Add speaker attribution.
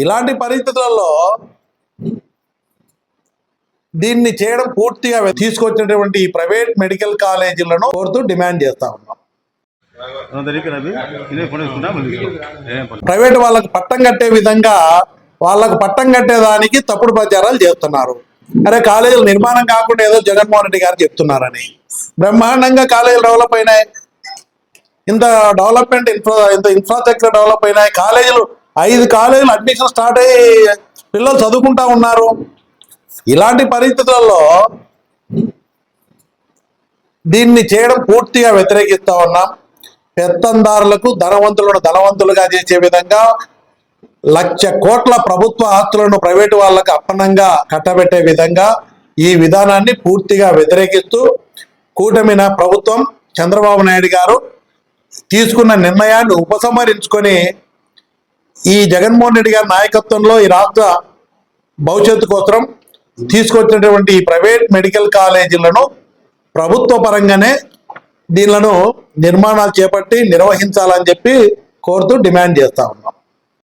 Speaker 1: ఇలాంటి పరిస్థితులలో దీన్ని చేయడం పూర్తిగా తీసుకొచ్చినటువంటి ఈ ప్రైవేట్ మెడికల్ కాలేజీలను కోరుతూ డిమాండ్ చేస్తా ఉన్నాం. ప్రైవేట్ వాళ్ళకు పట్టం కట్టే విధంగా వాళ్ళకు పట్టం కట్టేదానికి తప్పుడు ప్రచారాలు చేస్తున్నారు. అరే కాలేజీలు నిర్మాణం కాకుండా ఏదో జగన్మోహన్ రెడ్డి గారు చెప్తున్నారని. బ్రహ్మాండంగా కాలేజీలు డెవలప్ అయినాయి. ఇంత డెవలప్మెంట్ ఇన్ఫ్రా ఇంత ఇన్ఫ్రాస్ట్రక్చర్ డెవలప్ అయినాయి. కాలేజీలు ఐదు కాలేజీలు అడ్మిషన్ స్టార్ట్ అయ్యి పిల్లలు చదువుకుంటా ఉన్నారు. ఇలాంటి పరిస్థితులలో దీన్ని చేయడం పూర్తిగా వ్యతిరేకిస్తా ఉన్నాం. పెత్తందారులకు ధనవంతులను ధనవంతులుగా చేసే విధంగా లక్ష కోట్ల ప్రభుత్వ ఆస్తులను ప్రైవేటు వాళ్ళకు అప్పనంగా కట్టబెట్టే విధంగా ఈ విధానాన్ని పూర్తిగా వ్యతిరేకిస్తూ కూటమిన ప్రభుత్వం చంద్రబాబు నాయుడు గారు తీసుకున్న నిర్ణయాన్ని ఉపసంహరించుకొని ఈ జగన్మోహన్ రెడ్డి గారి నాయకత్వంలో ఈ రాష్ట్ర భవిష్యత్తు కోసం తీసుకొచ్చినటువంటి ఈ ప్రైవేట్ మెడికల్ కాలేజీలను ప్రభుత్వ పరంగానే దీనిలను నిర్మాణాలు చేపట్టి నిర్వహించాలని చెప్పి కోరుతూ డిమాండ్ చేస్తా ఉన్నాం.